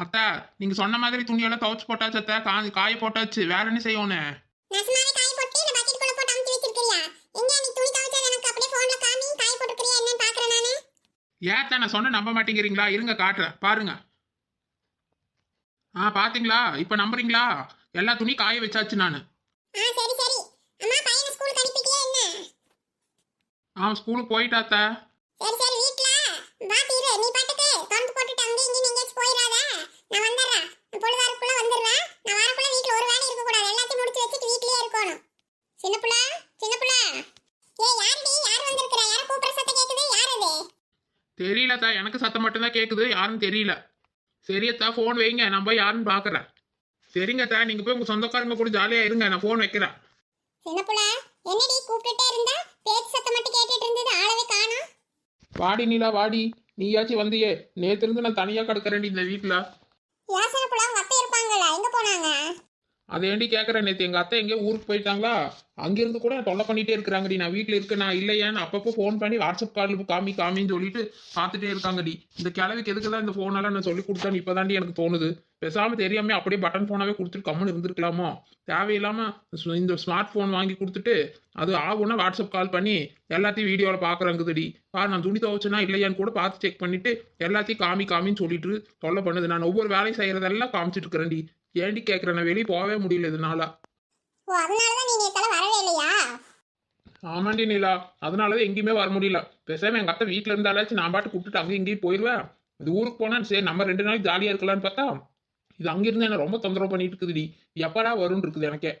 அத்தா நீங்க சொன்ன மாதிரி துணியெல்லாம் துவைச்சு போட்டாச்சு அத்தா. காய போட்டாச்சு. வேற என்ன செய்யணும் போட்டு போட்டு ஏத்தா நான். சொன்ன நம்ப மாட்டேங்கிறீங்களா? இருங்க காட்டுறேன். பாருங்க. ஆ பாத்தீங்களா? இப்ப நம்புறீங்களா? எல்லா துணி காய வச்சாச்சு நான். ஆ ஸ்கூலுக்கு போயிட்டாத்தா சரி சரி வீட்ல. பாத்தீரு நீ பாட்டுக்கு திறந்து போட்டுட்டு அங்க இங்க எங்கேயாச்சும் போயிடாத நான் வந்துடுறேன். பொழுதாருக்குள்ள வந்துடுவேன். நான் வரக்குள்ள வீட்ல ஒரு வேலை இருக்க கூடாது எல்லாத்தையும் முடிச்சு வச்சுட்டு வீட்லயே இருக்கணும். சின்ன புள்ள சின்ன புள்ள. ஏய் யாருடி? யார் வந்திருக்கா யார கூப்பிடுற சத்தம் கேக்குது? யார் அது? தெரியலத்தா எனக்கு சத்தம் மட்டும்தான் கேக்குது. யாரும் தெரியல. சரியத்தா ஃபோன் வைங்க. நான் போய் யாருன்னு பாக்குறேன். சரிங்கத்தா நீங்க போய் உங்க சொந்தக்காரங்க கூட ஜாலியா இருங்க. நான் ஃபோன் வைக்கிறேன். சின்ன புள்ள என்னடி கூப்பிட்டுட்டே இருந்தா? பேச்சு சத்தம் மட்டும் கேட்டுட்டு இருந்தது. ஆளவே காணோம். வாடி நீலா வாடி. நீயாச்சும் வந்தியே. நேத்து இருந்து நான் தனியா கிடக்குறேன்டி இந்த வீட்டுல யோசனை புள்ள அவங்க அத்தை இருப்பாங்கல்ல எங்க போனாங்க? அதை ஏண்டி கேட்குறேன் நேற்று எங்கள் அத்தை எங்கேயோ ஊருக்கு போயிட்டாங்களா? அங்கிருந்து கூட தொல்லை பண்ணிட்டே இருக்கிறாங்கடி. நான் வீட்டில் இருக்க நான் இல்லையான்னு அப்பப்போ ஃபோன் பண்ணி வாட்ஸ்அப் காலில் காமி காமின்னு சொல்லிட்டு பார்த்துட்டே இருக்காங்கடி. இந்த கிழவிக்கு எதுக்கு தான் இந்த ஃபோனெல்லாம் நான் சொல்லி கொடுத்தான்னு இப்போதாண்டி எனக்கு தோணுது. பேசாமல் தெரியாமல் அப்படியே பட்டன் ஃபோனாகவே கொடுத்துட்டு கம்முன்னு இருந்திருக்கலாமோ? தேவையில்லாமல் இந்த ஸ்மார்ட் ஃபோன் வாங்கி கொடுத்துட்டு அது ஆகும்னா வாட்ஸ்அப் கால் பண்ணி எல்லாத்தையும் வீடியோவில் பார்க்குறாங்குதுடி பாரு நான் துணி துவைச்சனா இல்லையான்னு கூட பார்த்து செக் பண்ணிட்டு எல்லாத்தையும் காமி காமின்னு சொல்லிட்டு தொல்லை பண்ணுது. நான் ஒவ்வொரு வேலையும் செய்கிறதெல்லாம் காமிச்சிட்டு இருக்கிறேன்டி. ஏண்டி கேட்குறேன் நான் வெளியே போகவே முடியல இதனால. அதனாலதான் ஆமாண்டி நீலா. அதனால தான் எங்கேயுமே வர முடியல. பேசாம எங்கள் அத்தை வீட்டில் இருந்தாலாச்சும் நான் பாட்டு கூப்பிட்டுட்டு அங்கேயும் இங்கேயும் போயிடுவேன் இது ஊருக்கு போனா சரி நம்ம ரெண்டு நாளைக்கு ஜாலியாக இருக்கலாம்னு பார்த்தா இது அங்கிருந்து என்ன ரொம்ப தொந்தரவு பண்ணிட்டு இருக்குதுடி. எப்படா வரும்னு இருக்குது எனக்கே.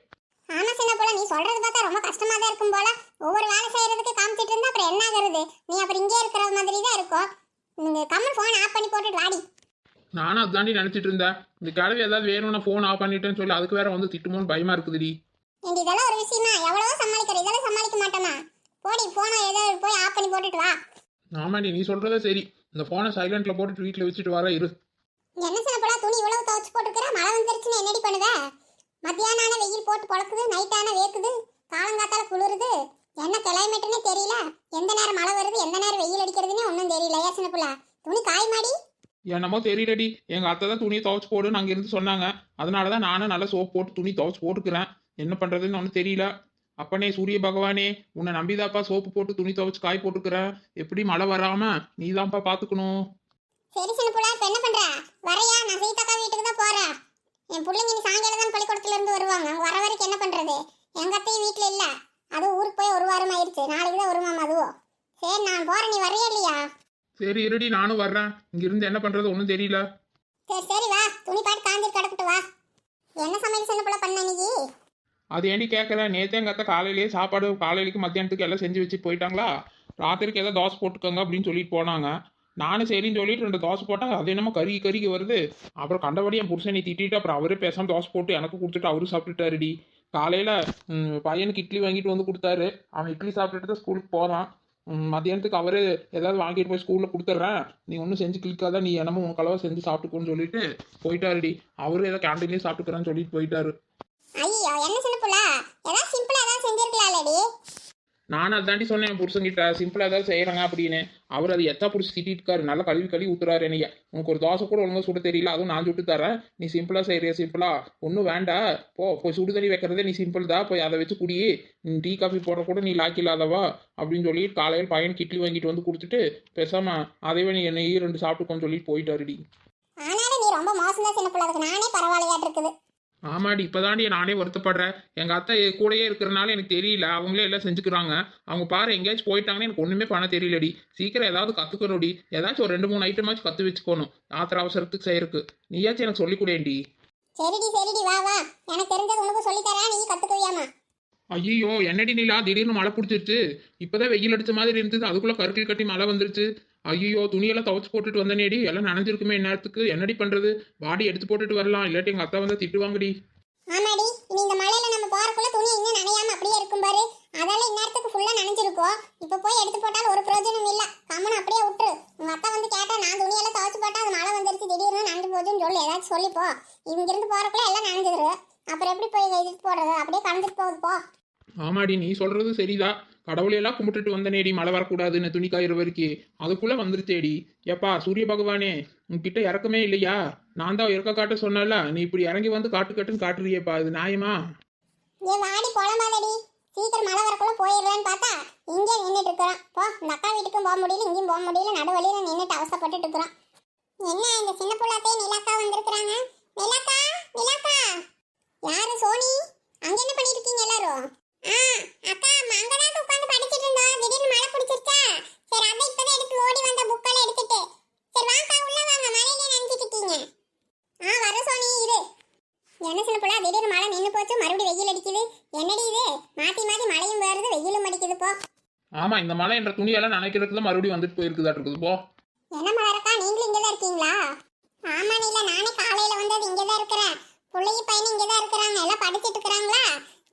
ஆமா சின்ன போல நீ சொல்றது பார்த்தா ரொம்ப கஷ்டமா தான் இருக்கும் போல. ஒவ்வொரு வேலை செய்யறதுக்கு காமிச்சிட்டு இருந்தா அப்புறம் என்ன ஆகுறது? நீ அப்புறம் இங்கே இருக்கிற மாதிரி தான் இருக்கும் நீங்க கம்மல் ஃபோன் ஆஃப் பண்ணி போட்டுட்டு வாடி. நானும் அதுதாண்டி நினச்சிட்டு இருந்தேன். இந்த கிழவி ஏதாவது வேணும்னா ஃபோன் ஆஃப் பண்ணிட்டேன்னு சொல்லி அதுக்கு வேற வந்து திட்டுமோன்னு பயமா இருக்குதுடி. இதெல்லாம் ஒரு விஷயமா? எவ்வளவோ சமாளிக்கிற இதெல்லாம் சமாளிக்க மாட்டோமா? போடி போனை ஏதோ போய் ஆஃப் பண்ணி போட்டுட்டு வா. ஆமாண்டி நீ சொல்றதே சரி. இந்த ஃபோனை சைலண்ட்ல போட்டுட்டு வீட்டில் வச்சுட்டு வர இரு. என்ன துணி இவ்வளவு துவைச்சு போட்டுருக்கிற மழை வந்துருச்சுன்னு என்னடி பண்ணுவ? மத்தியானம் ஆனா வெயில் போட்டு பொழக்குது நைட் ஆனா வேக்குது காலங்காத்தால குளிருது. என்ன கிளைமேட்டுன்னே தெரியல. எந்த நேரம் மழை வருது எந்த நேரம் வெயில் அடிக்கிறதுன்னு ஒன்றும் தெரியல. ஏன் சின்ன புள்ள? துணி காய் மாடி என்னமோ தெரியலடி. எங்க அத்தை தான் துணியை துவைச்சு போடுன்னு அங்க இருந்து சொன்னாங்க. அதனாலதான் நானும் நல்லா சோப் போட்டு துணி துவைச்சு போட்டுக்கிறேன். என்ன பண்றதுன்னு ஒன்றும் தெரியல. அப்பனே சூரிய பகவானே உன்னை நம்பிதாப்பா சோப்பு போட்டு துணி துவைச்சு காய் போட்டுக்கிறேன் எப்படி மழை வராம நீதான்ப்பா பாத்துக்கணும். சரி சின்ன புள்ள இப்ப என்ன பண்ற? வரையா நான் சீதாக்கா வீட்டுக்கு தான் போறேன். என் பிள்ளைங்க நீ சாயங்காலம் தான் பள்ளிக்கூடத்துல இருந்து வருவாங்க. அவங்க வர வரைக்கும் என்ன பண்றது? எங்க அத்தையும் வீட்டுல இல்ல. அது ஊருக்கு போய் ஒரு வாரம் ஆயிருச்சு. நாளைக்கு தான் வருமாம் அதுவும் சரி நான் போறேன். நீ வரையா இல்லையா? சரி இருடி. நானும் வர்றேன். இங்க இருந்து என்ன பண்றது? ஒன்றும் தெரியல. சரி சரி வா. துணி பாட்டு காஞ்சிட்டு கிடக்கட்டு வா. என்ன சமையல் சின்ன புள்ள பண்ண நீ அது ஏண்டி கேட்குறேன் நேத்தே எங்கள் அத்தை காலையிலேயே சாப்பாடு காலையிலேக்கு மத்தியானத்துக்கு எல்லாம் செஞ்சு வச்சு போயிட்டாங்களா? ராத்திரிக்கு ஏதாவது தோசை போட்டுக்கோங்க அப்படின்னு சொல்லிட்டு போனாங்க. நானும் சரின்னு சொல்லிட்டு ரெண்டு தோசை போட்டால் அது என்னமோ கருகி கருகி வருது. அப்புறம் கண்டபடியும் புருஷனை திட்டிட்டு அப்புறம் அவரே பேசாமல் தோசை போட்டு எனக்கு கொடுத்துட்டு அவரும் சாப்பிட்டுட்டாருடி. காலையில் பையனுக்கு இட்லி வாங்கிட்டு வந்து கொடுத்தாரு. அவன் இட்லி சாப்பிட்டுட்டு தான் ஸ்கூலுக்கு போகிறான் மதியானத்துக்கு அவரே ஏதாவது வாங்கிட்டு போய் ஸ்கூலில் கொடுத்துட்றேன். நீ ஒன்றும் செஞ்சு கிளிக்காத நீ என்னமோ உன் கலவை செஞ்சு சாப்பிட்டுக்கோன்னு சொல்லிட்டு போயிட்டாருடி. அவரும் ஏதோ கேண்டீன்லேயே சாப்பிட்டுக்கிறேன்னு சொல்லிட்டு போயிட்டாரு. ஐயோ என்ன சின்ன புள்ள? ஏதாவது சிம்பிளா ஏதாவது செஞ்சிருக்கலாம்லடி. நான் அதாண்டி சொன்னேன் என் புருஷன்கிட்ட சிம்பிளாக ஏதாவது செய்கிறாங்க அப்படின்னு. அவர் அது எத்தா பிடிச்சி திட்டிருக்காரு. நல்லா கழுவி கழுவி ஊத்துறாரு என்னைய. உனக்கு ஒரு தோசை கூட ஒழுங்கா சுட தெரியல. அதுவும் நான் சுட்டு தரேன். நீ சிம்பிளாக செய்யறிய சிம்பிளா ஒன்றும் வேண்டாம் போ போய் சுடு தண்ணி வைக்கிறதே நீ சிம்பிள் தான். போய் அதை வச்சு குடி. நீ டீ காஃபி போட கூட நீ லாக்கி இல்லாதவா அப்படின்னு சொல்லி காலையில் பையன் கிட்லி வாங்கிட்டு வந்து கொடுத்துட்டு பேசாம அதைவே நீ என்னை ரெண்டு சாப்பிட்டுக்கோன்னு சொல்லிட்டு போயிட்டாருடி. ஆனாலும் நீ ரொம்ப மோசம் தான் சின்ன பிள்ளை. நானே பரவாயில்லையாட்டு இருக்குது. ஆமாடி இப்போதாண்டி நானே வருத்தப்படுறேன். எங்கள் அத்தை கூடயே இருக்கிறனால எனக்கு தெரியல. அவங்களே எல்லாம் செஞ்சுக்கிறாங்க. அவங்க பாரு எங்கேயாச்சும் போயிட்டாங்கன்னா எனக்கு ஒன்றுமே பண்ண தெரியலடி. சீக்கிரம் ஏதாவது கற்றுக்கணும்டி ஏதாச்சும் ஒரு ரெண்டு மூணு ஐட்டமாச்சும் கற்று வச்சுக்கணும். ஆத்திர அவசரத்துக்கு செய்யறதுக்கு. நீயாச்சும் எனக்கு சொல்லிக் கொடுேன்டி சரிடி சரிடி. வா வா. எனக்கு தெரிஞ்சது உனக்கு சொல்லி தரேன். நீ கத்துக்குவியாமா? ஐயோ என்னடி நீலா? திடீர்னு மழை பிடிச்சிருச்சு. இப்போதான் வெயில் அடிச்ச மாதிரி இருந்தது. அதுக்குள்ளே கருக்கில் கட்டி மழை வந்துருச்சு. ஐயோ துணியெல்லாம் துவைச்சு போட்டுட்டு வந்தனேடி. எல்லாம் நனைஞ்சிருக்குமே இந்நேரத்துக்கு. என்னடி பண்ணுறது பாடி எடுத்து போட்டுட்டு வரலாம். இல்லாட்டி எங்கள் அத்தா வந்து திட்டுவாங்கடி. ஆமாடி. இனி இந்த மழையில நம்ம போறக்குள்ள துணி இன்னும் நனையாம அப்படியே இருக்கும் பாரு. அதால இந்நேரத்துக்கு ஃபுல்லா நனைஞ்சிருக்கும் இப்ப போய் எடுத்து போட்டாலும் ஒரு பிரயோஜனம் இல்ல. கம்மன் அப்படியே விட்டுரு உங்க அத்தா வந்து கேட்டா நான் துணியெல்லாம் துவைச்சு போட்டா அது மழை வந்துருச்சு. திடீர்னு நனைஞ்சு போகுதுன்னு சொல்லு. ஏதாச்சும் சொல்லிப்போ இங்க இருந்து போறக்குள்ள எல்லாம் நனைஞ்சிரு. அப்புறம் எப்படி போய் எடுத்து போடுறது? அப்படியே கலந்துட்டு போகுது போ. ஆமாடி நீ சொல்றது சரிதான். கடவுளையெல்லாம் கும்பிட்டுட்டு வந்தனேடி மழை வரக்கூடாதுன்னு துணி காயிற வரைக்கும் அதுக்குள்ளே வந்துருச்சேடி எப்பா சூரிய பகவானே உன்கிட்ட இறக்கமே இல்லையா? நான் தான் இறக்க காட்ட சொன்னல நீ இப்படி இறங்கி வந்து காட்டு கட்டுன்னு காட்டுறியேப்பா இது நியாயமா? ஏ வாடி போலமாதடி சீக்கிரம் மழை வரக்குள்ள போயிடலான்னு பார்த்தா இங்கே நின்றுட்டு இருக்கிறான். போ இந்த அக்கா வீட்டுக்கும் போக முடியல இங்கேயும் போக முடியல நடுவழியில் நின்றுட்டு அவசப்பட்டு இருக்கிறான். என்ன இந்த சின்ன புள்ளாத்தே நிலாக்கா வந்திருக்கிறாங்க? நிலாக்கா நிலாக்கா யாரு சோனி? அங்க என்ன பண்ணிட்டு இருக்கீங்க எல்லாரும்? மழை என்ன சின்ன புள்ள திடீர்னு மழை நின்று போச்சு. மறுபடியும் வெயில் அடிக்குது. என்னடி இது? மாத்தி மாத்தி மழையும் வருது வெயிலும் அடிக்குது போ. ஆமா இந்த மழை என்ற துணியெல்லாம் நினைக்கிறதுல மறுபடியும் வந்துட்டு போயிருக்குதா இருக்குது போ. என்ன மலரக்கா நீங்களும் இங்கே தான் இருக்கீங்களா? ஆமா நீல. நானே காலையில வந்தது இங்கே தான் இருக்கிறேன். பிள்ளைங்க பையனும் இங்கே தான் இருக்கிறாங்க. எல்லாம் படிச்சிட்டு இருக்கிறாங்களா?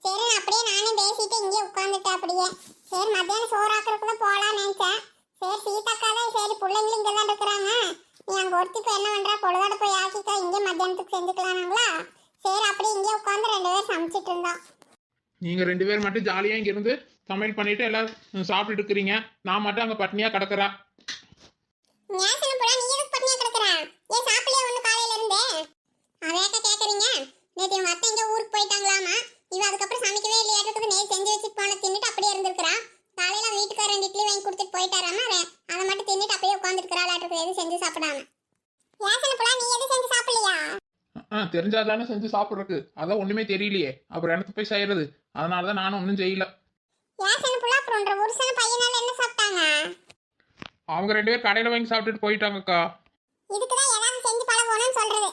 சரி நான் அப்படியே நானும் பேசிட்டு இங்கே உட்காந்துட்டேன் அப்படியே சரி மத்தியானம் சோறாக்குறதுக்கு தான் போகலான்னு நினைச்சேன் சரி சீதாக்கா தான் சரி பிள்ளைங்களும் இங்கே தான் இருக்கிறாங்க நீ அங்கே ஒருத்திக்கு என்ன பண்ணுறா பொழுதாட போய் ஆக்கிக்கா இங்கே மத்தியானத்துக்கு செஞ்சுக்கலானாங்களா சரி அப்படியே இங்கே உட்காந்து ரெண்டு பேரும் சமைச்சிட்டு இருந்தோம் நீங்க ரெண்டு பேர் மட்டும் ஜாலியா இங்க இருந்து சமையல் பண்ணிட்டு எல்லாம் சாப்பிட்டுட்டு இருக்கிறீங்க நான் மட்டும் அங்க பட்னியா கிடக்குறா ஏன் சின்ன புள்ள, நீ எதுக்கு பட்னியா கிடக்குற? ஏன் சாப்பிடலையா ஒண்ணு காலையில இருந்தே? அதையாக்கா கேக்குறீங்க? நேத்து இவங்க அத்தை எங்கோ ஊருக்கு போயிட்டாங்களாமா. இவ அதுக்கப்புறம் சமைக்கவே இல்லையாட்டுக்குது. நேத்து செஞ்சு வச்சுட்டு போன தின்னுட்டு அப்படியே இருந்திருக்கிறா. காலையில வீட்டுக்காரர் ரெண்டு இட்லி வாங்கி கொடுத்துட்டு போயிட்டாராமா. அதை மட்டும் தின்னுட்டு அப்படியே உட்கார்ந்திருக்கிறாளாட்டுக்குது. எதுவும் செஞ்சு சாப்பிடாம. சின்ன புள்ள, நீ எதுவும் செஞ்சு சாப்பிடலையா? ஆ தெரிஞ்சாதானே செஞ்சு சாப்பிட்றதுக்கு அதான் ஒண்ணுமே தெரியலையே அப்புறம் எனக்கு போய் செய்யறது அதனாலதான் நானும் ஒன்றும் செய்யல சின்ன புள்ள, அப்புறம் உன்ற புருஷனும் பையனால என்ன சாப்பிட்டாங்க? அவங்க ரெண்டு பேர் கடையில வாங்கி சாப்பிட்டுட்டு போயிட்டாங்கக்கா இதுக்குதான் ஏதாவது செஞ்சு பழகணும்னு சொல்றது.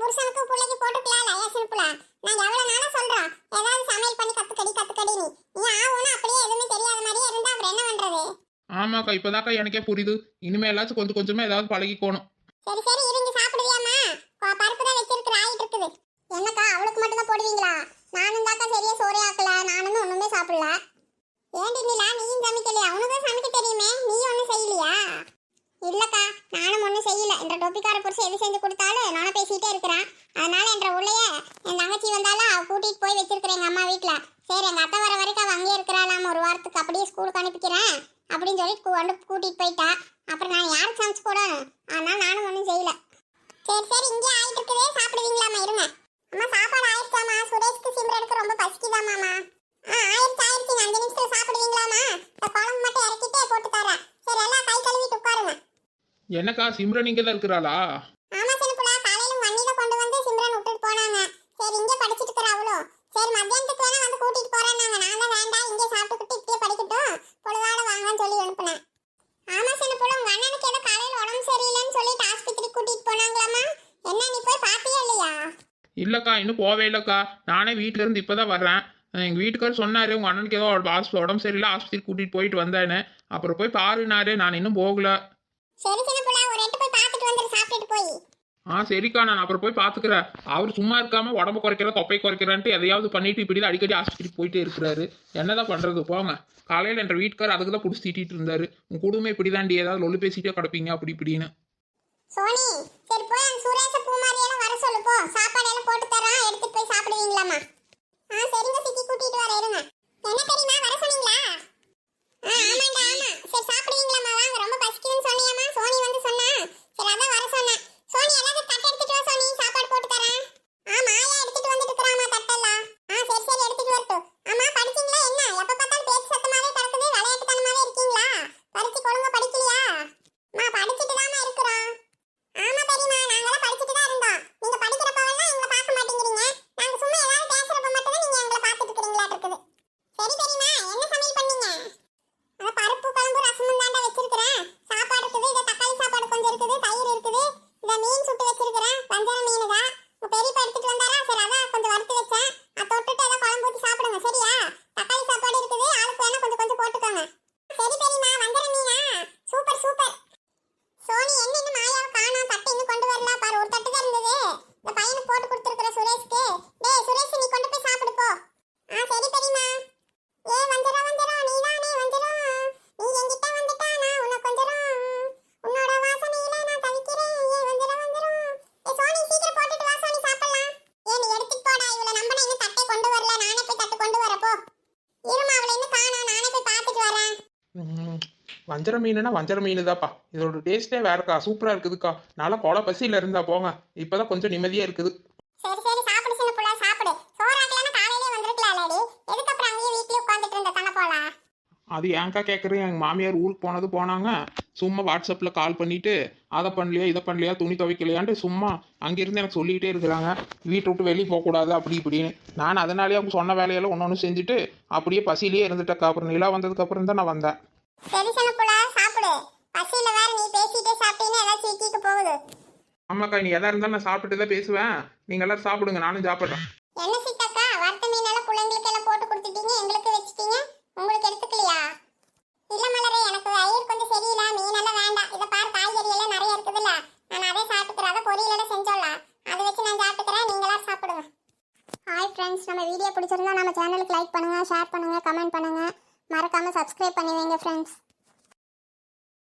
புருஷனுக்கு பிள்ளைக்கு போட்டுக்கலாம்ல, ஏன் சின்ன புள்ள? நாங்க எவ்வளவு நாளா சொல்றோம் ஏதாவது சமையல் பண்ணி கத்துக்கடி கத்துக்கடி நீ. நீ ஆவுனா அப்படியே எதுவுமே தெரியாத மாதிரியே இருந்தா அப்புறம் என்ன பண்றது? ஆமாக்கா இப்போதாக்கா எனக்கே புரியுது. இனிமேலாச்சும் கொஞ்சம் கொஞ்சமா ஏதாவது பழகிக்கோணும். சரி சரி இருங்க சாப்பிடுவியாமா கொ- பருப்பு தான் வச்சிருக்கிற ஆயிட்டு இருக்குது. என்னக்கா அவளுக்கு மட்டும் தான் போடுவீங்களா? நானும் தாக்கா சரியா சோறே ஆக்கல. நானும் ஒண்ணுமே சாப்பிடல. ஏண்டி நிலா நீயும் சமைக்கலையா? தான் சமைக்க தெரியுமே. நீ இல்லக்கா நானும் ஒன்றும் செய்யல. என்ற டொப்பிக்கார புருஷன் எது செஞ்சு கொடுத்தாலும் நானும் பேசிகிட்டே இருக்கிறேன். அதனால என்ற உள்ளைய என் தங்கச்சி வந்தாலும் அவள் கூட்டிகிட்டு போய் வச்சிருக்கிறேன் எங்கள் அம்மா வீட்டில் சரி எங்கள் அத்தை வர வரைக்கும் அவள் அங்கேயே இருக்கிறாளாம். ஒரு வாரத்துக்கு அப்படியே ஸ்கூலுக்கு அனுப்பிக்கிறேன் அப்படின்னு சொல்லி கொண்டு கூட்டிகிட்டு போயிட்டா. அப்புறம் நான் யாருக்கு சமைச்சு போடணும்? அதனால் நானும் ஒன்றும் செய்யல. சரி சரி இங்கே ஆகிட்டு இருக்குதே. சாப்பிடுவீங்களாம்மா இருங்க. அம்மா சாப்பாடு ஆயிடுச்சாம்மா? சுரேஷ்க்கு சிம்ரனுக்கு ரொம்ப பசிக்குதாமாம்மா ஆ ஆயிடுச்சு ஆயிடுச்சு. அஞ்சு நிமிஷத்தில் சாப்பிடுவீங்களாம்மா? இந்த குழம்பு மட்டும் இறக்கிட்டே போட்டு தரேன். சரி எல்லாம் கை கழுவிட்டு உட்காருங்க. என்னக்கா சிம்ரன் இங்கே தான் இருக்கிறாளா? ஆமா சின்னப்புலா காலையில அண்ணில கொண்டு வந்து சிம்ரன் விட்டுட்டு போனாங்க. சரி இங்கே படிச்சிட்டு இருக்கிற அவளோ. சரி மத்தியானத்துக்கு வேணா வந்து கூட்டிட்டு போறேன்னாங்க. நான் தான் வேண்டாம் இங்கே சாப்பிட்டுக்கிட்டு இப்படியே படிக்கட்டும். பொழுதாட வாங்கன்னு சொல்லி அனுப்புனேன். ஆமா சின்னப்புல உங்க அண்ணனுக்கு ஏதோ காலையில உடம்பு சரியில்லைன்னு சொல்லிட்டு ஆஸ்பத்திரிக்கு கூட்டிட்டு போனாங்களாமா? என்ன நீ போய் பாத்தியா இல்லையா? இல்லக்கா இன்னும் போவே இல்லக்கா. நானே வீட்ல இருந்து இப்பதான் வர்றேன். அஹ் எங்க வீட்டுக்காரர் சொன்னாரு உங்க அண்ணனுக்கு ஏதோ ஹாஸ்பிட்டல் உடம்பு சரியில்லை ஆஸ்பத்திரி கூட்டிட்டு போயிட்டு வந்தேன்னு. அப்புறம் போய் பாருனாரு நான் இன்னும் போகல. சரி சின்னப்புல ஒரு எட்டு போய் பார்த்துட்டு வந்துரு சாப்பிட்டுட்டு போய். ஆ சரிக்கா நான் அப்புறம் போய் பாத்துக்கிறேன் அவர் சும்மா இருக்காம உடம்பு குறைக்கிற தொப்பை குறைக்கிறேன்ட்டு எதையாவது பண்ணிட்டு இப்படி தான் அடிக்கடி ஆஸ்பத்திரி போயிட்டே இருக்கிறாரு. என்னதான் பண்றது போங்க. காலையில என்ற வீட்டுக்காரர் அதுக்கு தான் பிடிச்சி திட்டிட்டு இருந்தாரு. உன் குடும்பம் இப்படிதாண்டி ஏதாவது லொல்லு பேசிட்டே கிடப்பீங்க அப்படி இப்படின்னு. சோனி சரி போய் அந்த சுரேஷ பூமாரி எல்லாம் வர சொல்லு போ. சாப்பாடு ಇರ್ತವೆ ದ ಮೇನ್ வஞ்சர மீனுனா வஞ்சர மீன் தான்ப்பா இதோட டேஸ்ட்டே வேறக்கா. சூப்பராக இருக்குதுக்கா. நல்லா கொலை பசியில் இருந்தா போங்க. இப்போதான் கொஞ்சம் நிம்மதியாக இருக்குது. சரி சரி. சாப்பிடு சின்ன புள்ள சாப்பிடு. சோறாக்கலன்னா காலையிலே வந்திருக்கலாம்லடி. எதுக்கு அப்புறம் அங்கேயே வீட்லயே உட்காந்துட்டு இருந்த தானே போலாம் அது ஏன்க்கா கேட்குறேன் எங்கள் மாமியார் ஊருக்கு போனது போனாங்க. சும்மா வாட்ஸ்அப்பில் கால் பண்ணிட்டு அதை பண்ணலையா இதை பண்ணலையா துணி துவைக்கலையான்ட்டு சும்மா அங்கேருந்து எனக்கு சொல்லிக்கிட்டே இருக்கிறாங்க. வீட்டை விட்டு வெளியே போகக்கூடாது அப்படி இப்படின்னு. நான் அதனாலேயே அவங்க சொன்ன வேலையெல்லாம் ஒன்று ஒன்று செஞ்சுட்டு அப்படியே பசியிலே இருந்துட்டேக்கா. அப்புறம் நிலா வந்ததுக்கப்புறம் தான் நான் வந்தேன். சரி சின்ன புள்ள சாப்பிடு. பசியில வேற நீ பேசிட்டே சாப்பிட்டீங்கன்னா ஏதாச்சும் இக்கிக்கு போகுது. ஆமாக்கா நீ எதா இருந்தாலும் நான் சாப்பிட்டுட்டு தான் பேசுவேன். நீங்கள் எல்லாரும் சாப்பிடுங்க நானும் சாப்பிட்றேன். என்ன சீதாக்கா வறுத்த மீனெல்லாம் பிள்ளைங்களுக்கு எல்லாம் போட்டு கொடுத்துட்டீங்க எங்களுக்கு வச்சுட்டீங்க? உங்களுக்கு எடுத்துக்கலையா? இல்ல மலரே எனக்கு வயிறு கொஞ்சம் சரியில்லை மீனெல்லாம் வேண்டாம். இதை பாரு காய்கறி எல்லாம் நிறைய இருக்குதுல்ல. நான் அதே சாப்பிட்டுக்கிறேன். அதை பொரியலெல்லாம் செஞ்சோம்ல அதை வச்சு நான் சாப்பிட்டுக்கிறேன். நீங்களாம் சாப்பிடுங்க. ஹாய் ஃப்ரெண்ட்ஸ் நம்ம வீடியோ பிடிச்சிருந்தா நம்ம சேனலுக்கு லைக் பண்ணுங்க ஷேர் பண்ணுங்க கமெண்ட் சப்ஸ்கிரைப் பண்ணி வைங்க ஃப்ரெண்ட்ஸ்